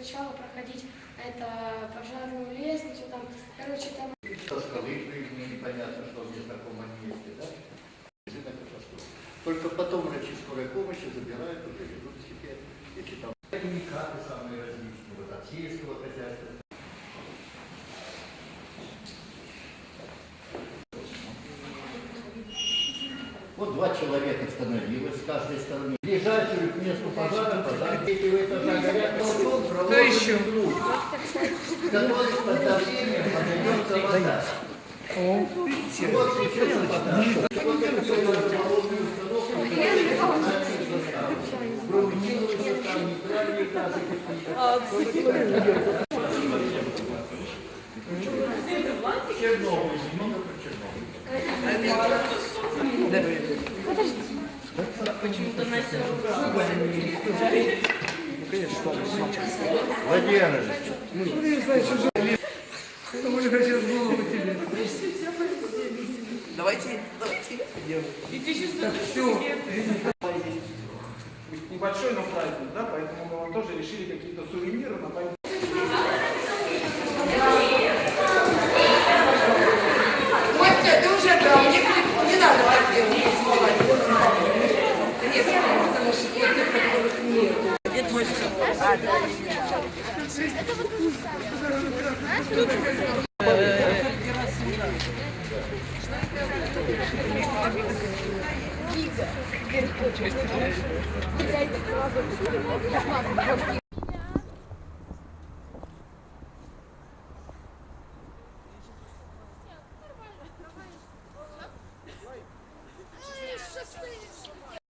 сначала проходить это пожарную лестницу, там, короче, там Со скалы прыгни, непонятно, что в незнакомом месте, да? Только потом врачи скорой помощи забирают, уже ведут к себе, если там Вот два человека становилось с каждой стороны. Ближайшую к месту пожара, пожар, третьего этажа горят, балкон, проложен еще? круг, в который под давлением подается вода. Вот сейчас фотография. Вот это все рыболовная установка, которая коммунальные заставы. Проводимые там нейтральные газы какие-то. Чернобыль, много про Чернобыль. Владимир Давайте, давайте. Все. Небольшой, но праздник, да, поэтому мы тоже решили какие-то сувениры на память. Гига.